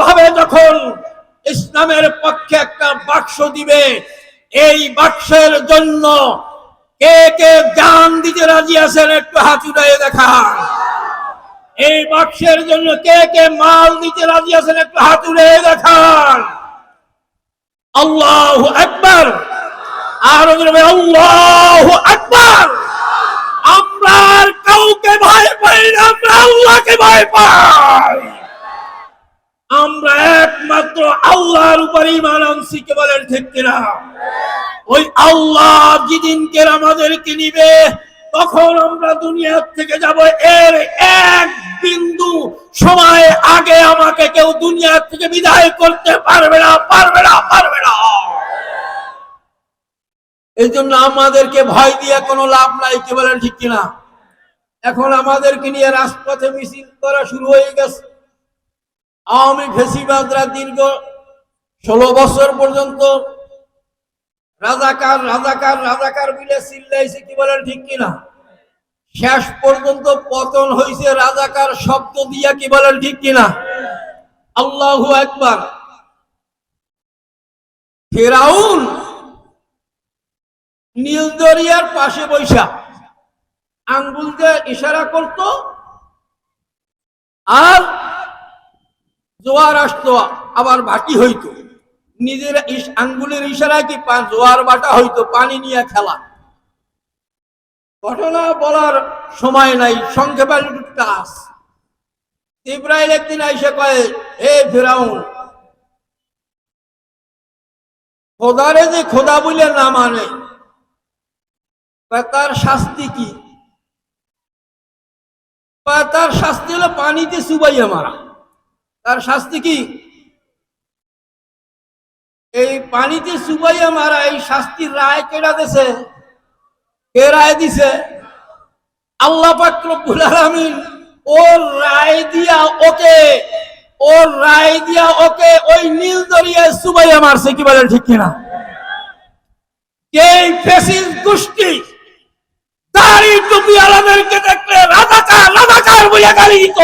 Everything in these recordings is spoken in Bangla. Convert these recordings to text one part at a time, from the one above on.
ভাবে যখন ইসলামের পক্ষে একটা বাক্স দিবে, এই বাক্সের জন্য কে কে জান দিতে রাজি আছেন একটু হাত উঠাই দেখান। এই বাক্সের জন্য কে কে মাল দিতে রাজি আছেন একটু হাত দেখান। আল্লাহ আকবার। আর আল্লাহ আকবার। আমরা কাউকে ভয় পাই না, আমরা আল্লাহকে ভয় পাই। আমরা একমাত্র আল্লাহর উপর ইমান আনছি, কে বলেন ঠিক কিনা? ওই আল্লাহ যেদিনকে আমাদেরকে নিবে, তখন আমরা দুনিয়ার থেকে যাব এর এক বিন্দু। সময় আগে আমাকে কেউ দুনিয়ার থেকে বিদায় করতে পারবে না পারবে না পারবে না। এই জন্য আমাদেরকে ভয় দিয়ে কোনো লাভ নাই, কি বলেন ঠিক কিনা? এখন আমাদেরকে নিয়ে রাজপথে মিছিল করা শুরু হয়ে গেছে। আওয়ামী ফেসিবাদরা দীর্ঘ ষোলো বছর পর্যন্ত রাজাকার রাজাকার রাজাকার বলে চিল্লাইছে কি বলেন ঠিক কিনা? শেষ পর্যন্ত পতন হয়েছে রাজাকার শব্দ দিয়া কি বলেন ঠিক কিনা? আল্লাহ একবার ফেরাউন নীল দরিয়ার পাশে বৈশা আঙ্গুল দিয়ে ইশারা করত আর জোয়ার আসতো, আবার ভাটি হইতো। নিজের আঙ্গুলের ইশারায় কি জোয়ার বাটা হইতো, পানি নিয়ে খেলা। ঘটনা বলার সময় নাই সংক্ষেপে ইব্রাহিম একদিন আইসে কয়ে, হে ফেরাউন, খোদারে যে খোদা বলে না মানে তার শাস্তি কি? তার শাস্তি হলো পানিতে চুবাইয়া মারা। তার শাস্তি কি? এই পানিতে চুবাইয়া মারা এই শাস্তির রায় কেডা দিছে? কে রায় দিছে? আল্লাহ পাক রব্বুল আলামিন ওর রায় দিয়া ওকে, ওর রায় দিয়া ওকে ওই নীল দরিয়ায় চুবাইয়া মারছে কি বলেন ঠিক কিনা? এই ফেসিস গোষ্ঠী দাড়ি টুপি আলাদেরকে দেখলে রাজাকার রাজাকার বলে গালি দিত।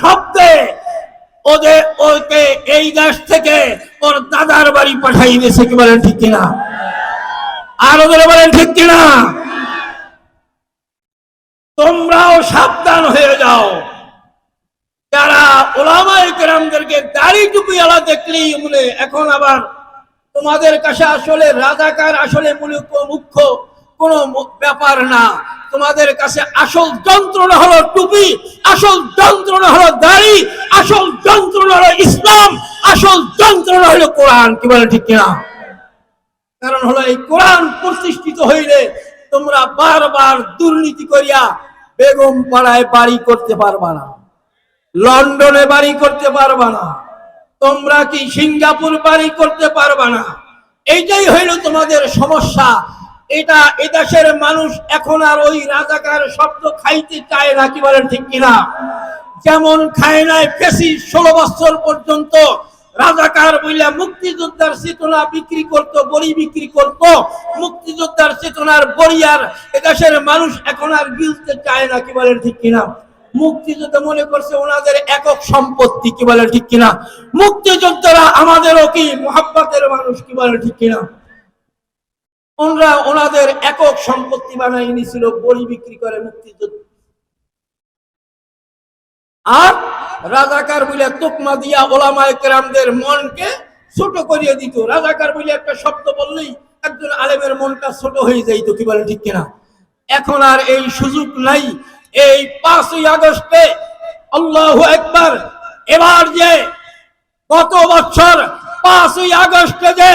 শব্দে ওদের ওকে এই দেশ থেকে ওর দাদার বাড়ি পাঠাই দিয়েছে কি বলেন ঠিক কিনা? আর ওদের বলেন ঠিক কিনা? তোমরাও সাবধান হয়ে যাও। যারা ওলামাই কেরামদেরকে দাড়ি টুপি আলা দেখলেই মনে এখন আবার তোমাদের কাছে আসলে রাজাকার আসলে মূলত মুখ্য কোনো ব্যাপার না। তোমাদের কাছে আসল যন্ত্রণা হলো টুপি, আসল যন্ত্রণা হলো দাড়ি, আসল যন্ত্রণা হলো ইসলাম, আসল যন্ত্রণা হলো কোরআন। কি বলে ঠিক কিনা? কারণ হলো এই কোরআন প্রতিষ্ঠিত হইলে তোমরা বারবার দুর্নীতি করিয়া বেগম পাড়ায় বাড়ি করতে পারবা না। লন্ডনে বাড়ি করতে পারবা না। তোমরা কি সিঙ্গাপুর বাড়ি করতে পারবা না। এইটাই হইল তোমাদের সমস্যা। এটা এদেশের মানুষ এখন আর ওই রাজাকার শব্দ খাইতে চায় না, কি বলেন ঠিক কিনা? যেমন খায় নাই পেশি ষোলো বছর পর্যন্ত রাজাকার বইলা মুক্তিযোদ্ধার চেতনা বিক্রি করত, বড়ি বিক্রি করত। মুক্তিযোদ্ধার চেতনার বড়িয়ার এদেশের মানুষ এখন আর গিলতে চায় না, কি বলেন ঠিক কিনা? মুক্তিযুদ্ধ মনে করছে ওনাদের একক সম্পত্তি, কি বলে ঠিক কিনা? মুক্তিযোদ্ধারা আমাদেরও কি মোহাব্বতের মানুষ, কি বলে ঠিক কিনা? ওনারা ওনাদের একক সম্পত্তি বানাই নিছিল বড়ি বিক্রি করে, মুক্তিযুদ্ধ। আর রাজাকার বলে তোকমা দিয়া ওলামায় কেরামদের মনকে ছোট করিয়ে দিত। রাজাকার বলে একটা শব্দ বললেই একজন আলেমের মনটা ছোট হয়ে যাইতো, কি বলে ঠিক কিনা? এখন আর এই সুযোগ নাই। এই পাঁচই আগস্টে আল্লাহ একবার, এবার যে গত বছর পাঁচই আগস্টে যে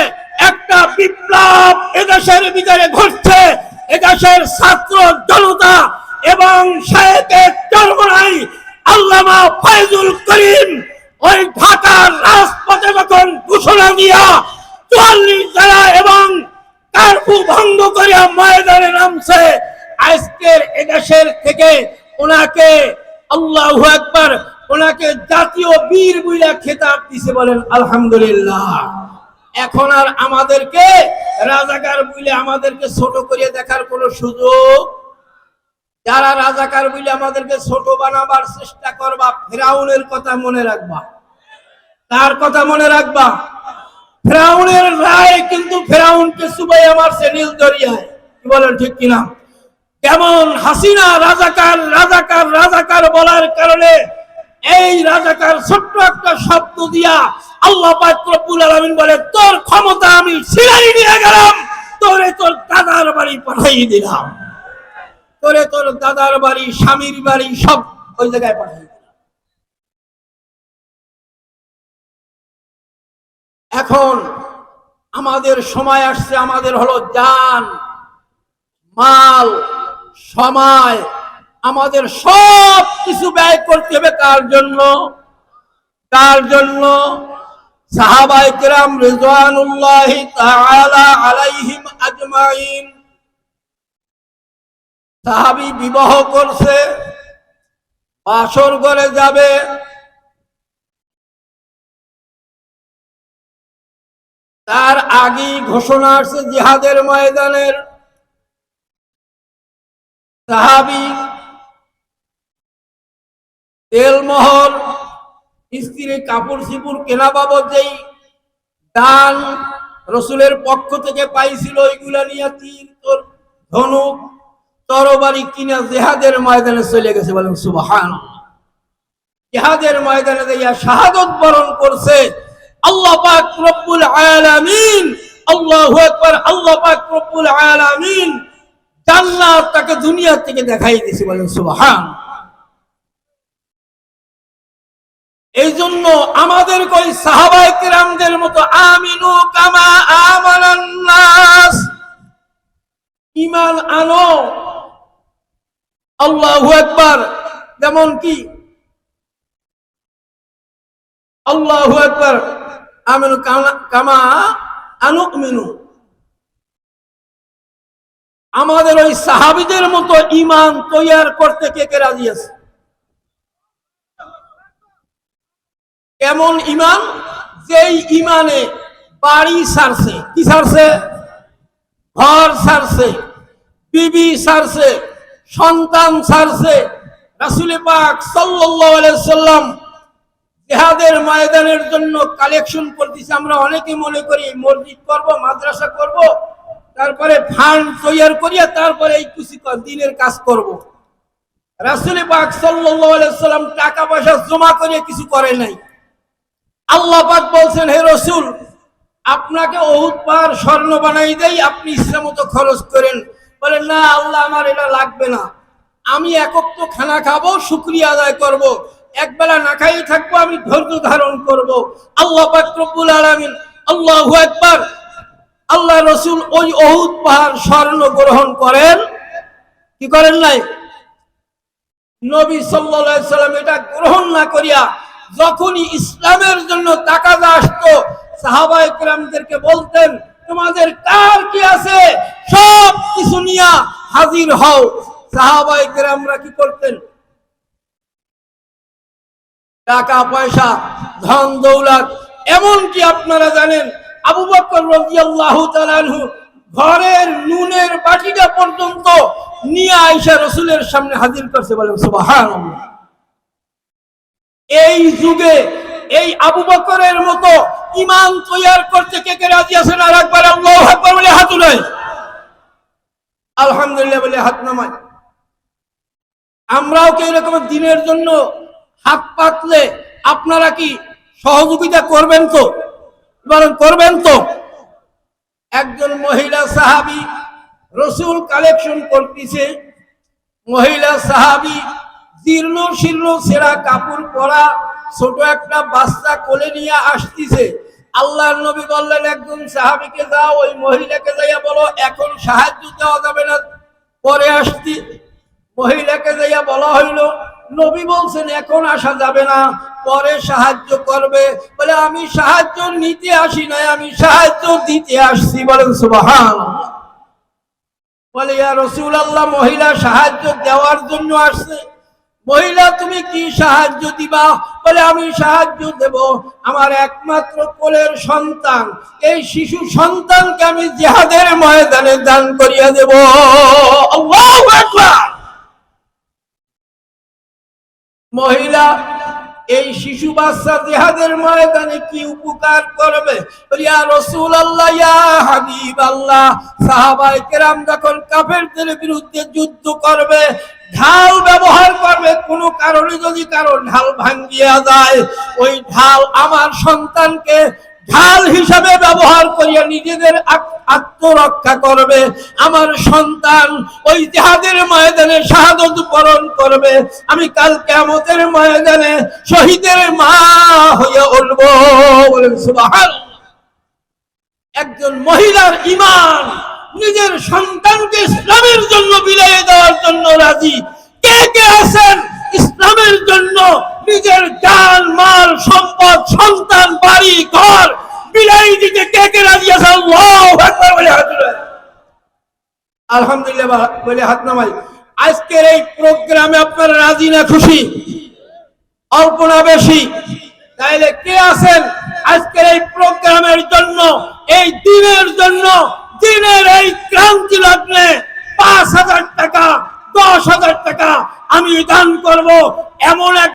একটা বিপ্লব এদেশের ভিতরে ঘটছে। এদেশের ছাত্র জনতা এবং আল্লামা ফয়জুল করিম ওই ঢাকার রাজপথে যখন ঘোষণা দিয়া চুয়াল্লিশ জেলা এবং কার্ফু ভঙ্গ করিয়া ময়দানে নামছে, আজকের এদেশের থেকে ওনাকে আল্লাহ একবার ওনাকে জাতীয় বীর বুইলা খেতাব দিছে বলেন, আলহামদুলিল্লাহ। এখন আর আমাদেরকে রাজাকার বুইলে আমাদেরকে ছোট করিয়ে দেখার কোনো সুযোগ? যারা রাজাকার বলে আমাদেরকে ছোট বানাবার চেষ্টা করবা, ফেরাউনের কথা মনে রাখবা। তার কথা মনে রাখবা। ফেরাউনের রায় কিন্তু ফেরাউনকে সুবাই আমার সে নীল দরিয়ায়। কি বলেন ঠিক কিনা? কেমন হাসিনা রাজাকার রাজাকার রাজাকার বলার কারণে এই রাজাকার ছোট্ট একটা শব্দ দিয়া আল্লাহ পাক রব্বুল আলামিন বলে, তোর ক্ষমতা আমি সিলারি নিয়ে গেলাম। তোরে তোর দাদার বাড়ি পাঠিয়ে দিলাম। তোরে তোর দাদার বাড়ি, স্বামীর বাড়ি সব ওই জায়গায় দিলাম। এখন আমাদের সময় আসছে, আমাদের হলো জান মাল, সময়। আমাদের সব কিছু ব্যয় করতে হবে কার জন্য? কার জন্য? বিবাহ করছে করে যাবে। তার আগেই ঘোষণা আসছে জিহাদের ময়দানের। সাহাবি তেলমহল স্ত্রীর কাপড় সিপুর কেনা বাবদ যেই দান রসুলের পক্ষ থেকে পাইছিল, ওইগুলা নিয়ে তীর তোর ধনুক, তরবারি কিনা জেহাদের ময়দানে চলে গেছে বলেন সুবাহান জেহাদের ময়দানে যাইয়া শাহাদত বরণ করছে। আল্লাহ পাক রব্বুল আলামিন, আল্লাহু আকবার, আল্লাহ পাক রব্বুল আলামিন জান্নাত তাকে দুনিয়া থেকে দেখাই দিয়েছে বলেন সুবহান এই জন্য আমাদের কই সাহাবাই কিরামদের মতো আমিনু কামা আমানান নাস। ইমান আনো। আল্লাহু আকবার। যেমন কি? আল্লাহু আকবার। আমিনু কামা- কামা আনুমিনু। আমাদের ওই সাহাবিদের মতো ইমান তৈয়ার করতে কে কে রাজি আছে? এমন ইমান যেই ইমানে বাড়ি সারছে। কি সারছে? ঘর সারছে, বিবি সারছে, সন্তান সারছে। রাসুল পাক সাল্লাম জেহাদের ময়দানের জন্য কালেকশন করতেছি। আমরা অনেকে মনে করি মসজিদ করব, মাদ্রাসা করব, তারপরে ফান্ড তৈরি করিয়া তারপরে এই কুচি দিনের কাজ করব। রাসুল পাক সাল্লাম টাকা পয়সা জমা করে কিছু করে নাই। আল্লাহ পাক বলছেন, হে রসুল, আপনাকে বহুত পার স্বর্ণ বানাই দেই, আপনি ইচ্ছা মতো খরচ করেন। বলেন, না, আল্লাহ, আমার এটা লাগবে না। আমি একক তো খানা খাব, শুক্রিয়া আদায় করব। একবেলা না খাই থাকব, আমি ধৈর্য ধারণ করব। আল্লাহ পাক রব্বুল আলামিন, আল্লাহু একবার আল্লাহ রসুল ওই অহুদ পাহাড়, স্বর্ণ গ্রহণ করেন। কি করেন নাই? নবী আলাইহি সাল্লাম এটা গ্রহণ না করিয়া যখনই ইসলামের জন্য তাকাজা আসতো, সাহাবায়ে কেরামদেরকে বলতেন, তোমাদের কার কি আছে? সব কিছু নিয়া হাজির হও। সাহাবায়ে কেরামরা কি করতেন? টাকা, পয়সা, ধন, দৌলত, এমনকি আপনারা জানেন, আবু বকর রাদিয়াল্লাহু তাআলা ঘরের নুনের বাটিটা পর্যন্ত নিয়ে আয়েশা রসুলের সামনে হাজির করছে বলেন, সুবহানাল্লাহ। এই যুগে এই আবু বকরের মতো ইমান তৈয়ার করতে কে কে রাজি আছেন আর একবার আল্লাহু বলে হাত উঠায় আলহামদুলিল্লাহ বলে হাত নামায় আমরাও কি এরকম দিনের জন্য হাত পাতলে আপনারা কি সহযোগিতা করবেন তো? বরং করবেন তো? একজন মহিলা সাহাবি রসুল কালেকশন করতেছে। মহিলা সাহাবি জীর্ণ শীর্ণ সেরা কাপড় পরা ছোট একটা বাচ্চা কোলে নিয়ে আসতেছে। আল্লাহর নবী বললেন, একজন সাহাবিকে যাও, ওই মহিলাকে যাইয়া বলো, এখন সাহায্য দেওয়া যাবে না। পরে আসতি, মহিলাকে যাইয়া বলা হইল, নবী বলছেন, এখন আসা যাবে না, পরে সাহায্য করবে। বলে, আমি সাহায্য নিতে আসি নাই, আমি সাহায্য দিতে আসছি। বলেন সুবাহান বলে, ইয়া রসুল আল্লাহ মহিলা সাহায্য দেওয়ার জন্য আসছে। মহিলা, তুমি কি সাহায্য দিবা? বলে, আমি সাহায্য দেব। আমার একমাত্র কোলের সন্তান। এই শিশু সন্তানকে আমি জেহাদের ময়দানে দান করিয়া দেব। মহিলা, এই শিশু বাচ্চা জেহাদের ময়দানে কি উপকার করবে? রসুল আল্লাহ ইয়া হাবিব আল্লাহ সাহাবাই কেরাম যখন কাফেরদের বিরুদ্ধে যুদ্ধ করবে, ঢাল ব্যবহার করবে কোন কারণে যদি কারও ঢাল ভাঙ্গিয়া যায়, ওই ঢাল আমার সন্তানকে ঢাল হিসাবে ব্যবহার করিয়া নিজেদের আত্মরক্ষা করবে। আমার সন্তান ওই জেহাদের ময়দানে শাহাদত বরণ করবে। আমি কাল কেমতের ময়দানে শহীদের মা হয়ে উঠব। একজন মহিলার ইমান নিজের সন্তানকে ইসলামের জন্য বিলিয়ে দেওয়ার জন্য রাজি। কে কে আছেন ইসলামের জন্য নিজের জান, মাল, সম্পদ, সন্তান, বাড়ি, ঘর বিলাই দিতে কে কে রাজি আছে? আলহামদুলিল্লাহ বলে হাত নামাই। আজকের এই প্রোগ্রামে আপনারা রাজি না খুশি? অল্প না বেশি? তাইলে কে আছেন? আজকের এই প্রোগ্রামের জন্য, এই দিনের জন্য, দিনের এই ক্রান্তি লগ্নে পাঁচ হাজার টাকা দশ হাজার টাকা আমি দান করব এমন এক